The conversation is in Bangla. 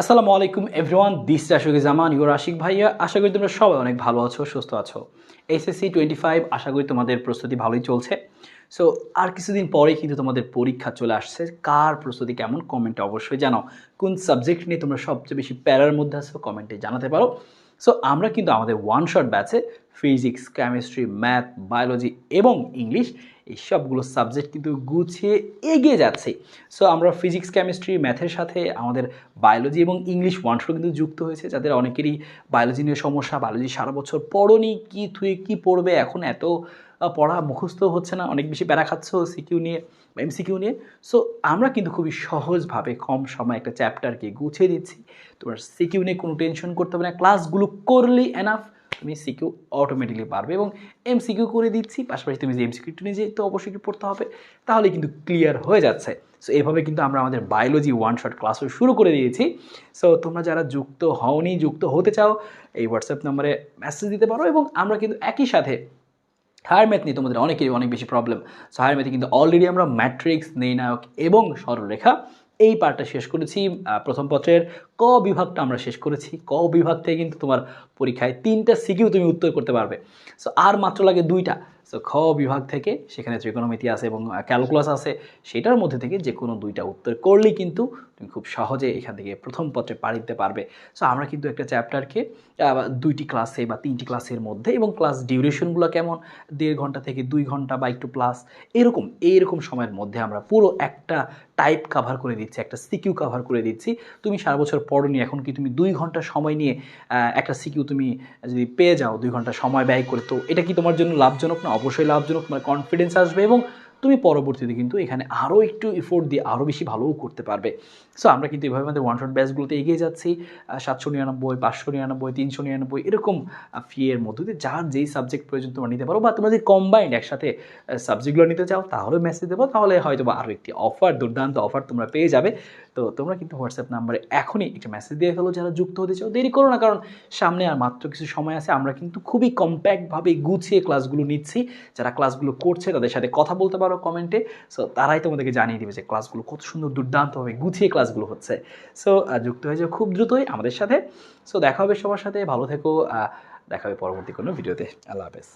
আসসালামু আলাইকুম everyone this Ashok Zaman your Ashik ভাইয়া। আশা করি তোমরা সবাই অনেক ভালো আছো, সুস্থ আছো। এসএসসি টোয়েন্টি ফাইভ আশা করি তোমাদের প্রস্তুতি ভালোই চলছে। সো আর কিছুদিন পরে কিন্তু তোমাদের পরীক্ষা চলে আসছে। কার প্রস্তুতি কেমন? কমেন্টে অবশ্যই জানাও। কোন সাবজেক্ট নিয়ে তোমরা সবচেয়ে বেশি প্যারার মধ্যে আছো? কমেন্টে জানাতে পারো। সো আমরা কিন্তু আমাদের ওয়ান শট ব্যাচে ফিজিক্স কেমিস্ট্রি ম্যাথ বায়োলজি এবং ইংলিশ এই সবগুলো সাবজেক্ট কিন্তু গুছিয়ে এগিয়ে যাচ্ছে। সো আমরা ফিজিক্স কেমিস্ট্রি ম্যাথের সাথে আমাদের বায়োলজি এবং ইংলিশ ওয়ান শট কিন্তু যুক্ত হয়েছে, যাদের অনেকেরই বায়োলজি নিয়ে সমস্যা বায়োলজি সারা বছর পড়নি, কী থুয়ে কী পড়বে, এখন এত পড়া মুখস্থ হচ্ছে না, অনেক বেশি প্যারা খাচ্ছ সিকিউ নিয়ে এমসিকিউ নিয়ে। সো আমরা কিন্তু খুবই সহজভাবে কম সময় একটা চ্যাপ্টারকে গুছিয়ে দিচ্ছি। তোমার সিকিউ নিয়ে কোনো টেনশন করতে হবে না ক্লাসগুলো করলেই এনাফ তুমি সিকিউ অটোমেটিকলি পারবে এবং এম সিকিউ করে দিচ্ছি, পাশাপাশি তুমি যে এম সিকিউটি নিজে তো অবশ্যই কি পড়তে হবে, তাহলে কিন্তু ক্লিয়ার হয়ে যাচ্ছে। সো এভাবে কিন্তু আমরা আমাদের বায়োলজি ওয়ান শট ক্লাসও শুরু করে দিয়েছি। সো তোমরা যারা যুক্ত হওনি, যুক্ত হতে চাও, এই হোয়াটসঅ্যাপ নম্বরে মেসেজ দিতে পারো এবং আমরা কিন্তু একই সাথে হায়ার ম্যাথ নিয়ে তোমাদের অনেকেরই অনেক বেশি প্রবলেম সো হায়ার ম্যাথে কিন্তু অলরেডি আমরা ম্যাট্রিক্স নির্ণায়ক এবং সরলরেখা এই পার্টটা শেষ করেছি। প্রথম পত্রের ক বিভাগটা আমরা শেষ করেছি। ক বিভাগ থেকে কিন্তু তোমার পরীক্ষায় তিনটা সিকিউ তুমি উত্তর করতে পারবে। সো আর মাত্র লাগে দুইটা। সো খ বিভাগ থেকে সেখানে ত্রিকোণমিতি আছে এবং ক্যালকুলাস আছে। সেটার মধ্যে থেকে যে কোনো দুইটা উত্তর করলেই কিন্তু তুমি খুব সহজে এখান থেকে প্রথম পত্রে পাড়ি দিতে পারবে। সো আমরা কিন্তু একটা চ্যাপ্টারকে দুইটি ক্লাসে বা তিনটি ক্লাসের মধ্যে এবং ক্লাস ডিউরেশনগুলো কেমন? দেড় ঘণ্টা থেকে দুই ঘণ্টা বা একটু প্লাস এরকম, এইরকম সময়ের মধ্যে আমরা পুরো একটা টাইপ কাভার করে দিচ্ছি, একটা সিকিউ কাভার করে দিচ্ছি। তুমি সারা বছর পড়নি, এখন কি তুমি দুই ঘণ্টা সময় নিয়ে একটা সিকিউ তুমি যদি পেয়ে যাও, দুই ঘণ্টা সময় ব্যয় করে, তো এটা কি তোমার জন্য লাভজনক না অবশ্যই লাভজনক মানে কনফিডেন্স আসবে এবং তুমি পরবর্তীতে কিন্তু এখানে আরও একটু এফোর্ট দিয়ে আরও বেশি ভালোও করতে পারবে। সো আমরা কিন্তু এভাবে আমাদের ওয়ান শট ব্যাচগুলোতে এগিয়ে যাচ্ছি। সাতশো নিরানব্বই, পাঁচশো নিরানব্বই, তিনশো নিরানব্বই, এরকম ফি এর মধ্যে। দিয়ে যার যেই সাবজেক্ট প্রয়োজন তোমরা নিতে পারো বা তোমরা যদি কম্বাইন্ড একসাথে সাবজেক্টগুলো নিতে চাও তাহলে মেসেজ দেবো। তাহলে হয়তো বা আরও একটি অফার দুর্দান্ত অফার তোমরা পেয়ে যাবে। তো তোমরা কিন্তু হোয়াটসঅ্যাপ নাম্বারে এখনই একটা মেসেজ দিয়ে ফেলো যারা যুক্ত হতে চাও। দেরি করো না, কারণ সামনে আর মাত্র কিছু সময় আছে। আমরা কিন্তু খুবই কম্প্যাক্টভাবে গুছিয়ে ক্লাসগুলো নিচ্ছি। যারা ক্লাসগুলো করছে, তাদের সাথে কথা বলতে পারো। কমেন্টে সো তারাই তোমাদেরকে জানিয়ে দিবে যে ক্লাসগুলো কত সুন্দর দুর্দান্তভাবে গুছিয়ে ক্লাসগুলো হচ্ছে। সো যুক্ত হয়ে যাও খুব দ্রুতই আমাদের সাথে। সো দেখা হবে সবার সাথে। ভালো থেকো। দেখা হবে পরবর্তী কোনো ভিডিওতে আল্লাহ হাফেজ।